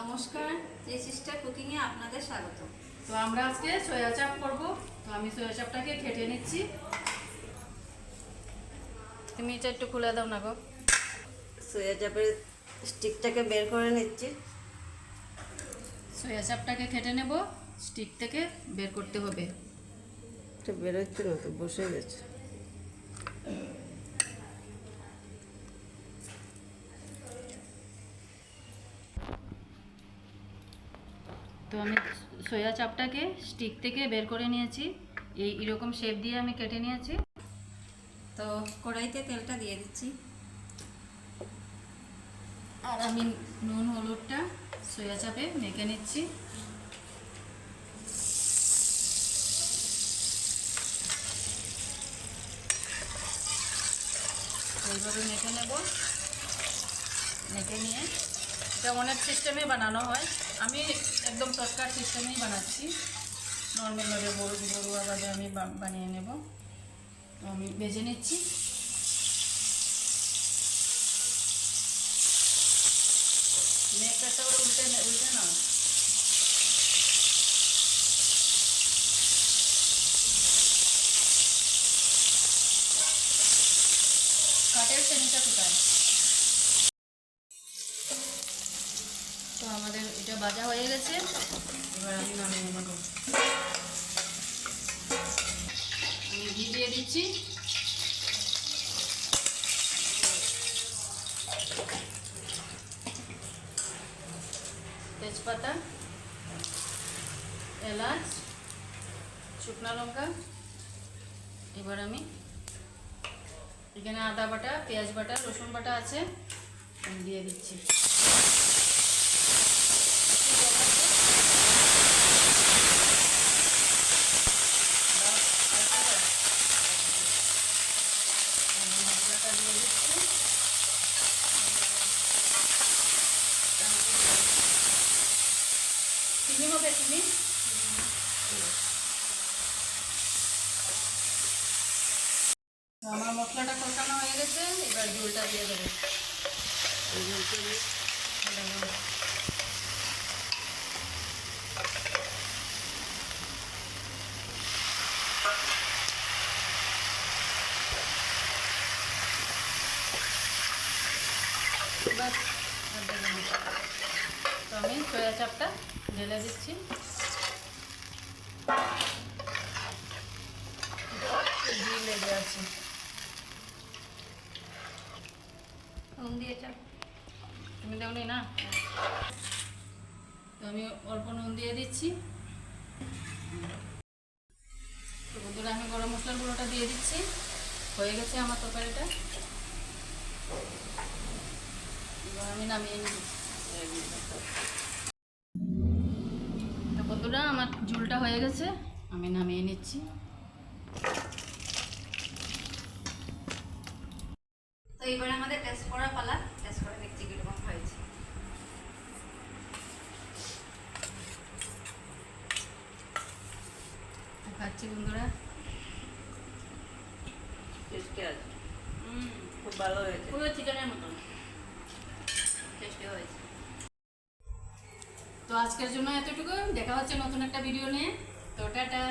নমস্কার যে সিস্টার কুকিংয়ে আপনাদের স্বাগত। তো আমরা আজকে সয়া চাপ করব। তো আমি সয়া চাপটাকে খেটে নিচ্ছি। তুমি এটা একটু খুলে দাও না গো। সয়া চাপের স্টিকটাকে বের করে নিচ্ছি। সয়া চাপটাকে খেটে নেব। স্টিক থেকে বের করতে হবে। এটা বেরোচ্ছে না তো বসে গেছে। তো আমি সয়া চাপটাকে স্টিক থেকে বের করে নিয়েছি। এই এরকম শেপ দিয়ে আমি কেটে নিয়েছি। তো কড়াইতে তেলটা দিয়ে দিচ্ছি। আর আমি নুন, হলুদটা সয়া চাপে মেখে নিচ্ছি। এইভাবে মেখে নেব। মেখে নিয়ে এটা অনেক সিস্টেমে বানানো হয়। আমি একদম শর্টকাট সিস্টেমেই বানাচ্ছি। নর্মালভাবে বড় বড়ুয়াভাবে আমি বানিয়ে নেব। আমি ভেজে নিচ্ছি। একটা করে উল্টে নে- উল্টে নাও। কাঠের শ্রেণীটা কোথায়? তো আমাদের এটা ভাজা হয়ে গেছে। এবার আমি নামিয়ে নেব। আমি ঘি দিয়ে দিচ্ছি। তেজপাতা, এলাচ, শুকনো লঙ্কা। এবার আমি এখানে আদা বাটা, পেঁয়াজ বাটা, রসুন বাটা আছে দিয়ে দিচ্ছি। চিনি হবে চিনি আমার মশলাটা কষানো হয়ে গেছে এবার ঝোলটা দিয়ে দেবো। তো আমি সয়া চাপটা ঢেলে দিচ্ছি ঘি লেগে আছে নুন দিয়েছ তুমি দেওনি না তো আমি অল্প নুন দিয়ে দিচ্ছি তো বন্ধুরা, আমি গরম মশলার গুঁড়োটা দিয়ে দিচ্ছি। হয়ে গেছে আমার তরকারিটা। আমি নামিয়ে নিই তো বন্ধুরা আমার ঝুলটা হয়ে গেছে। আমি নামিয়ে নিচ্ছি। তো এবারে আমাদের টেস্ট করা পালা। টেস্ট করে দেখছি কীরকম হয়েছে। খাচ্ছি বন্ধুরা। টেস্টে আছে হুম। খুব ভালো হয়েছে। পুরো চিকেনের মতন। আজকের জন্য এতটুকু। দেখা হচ্ছে নতুন একটা ভিডিও নিয়ে। তো টাটা।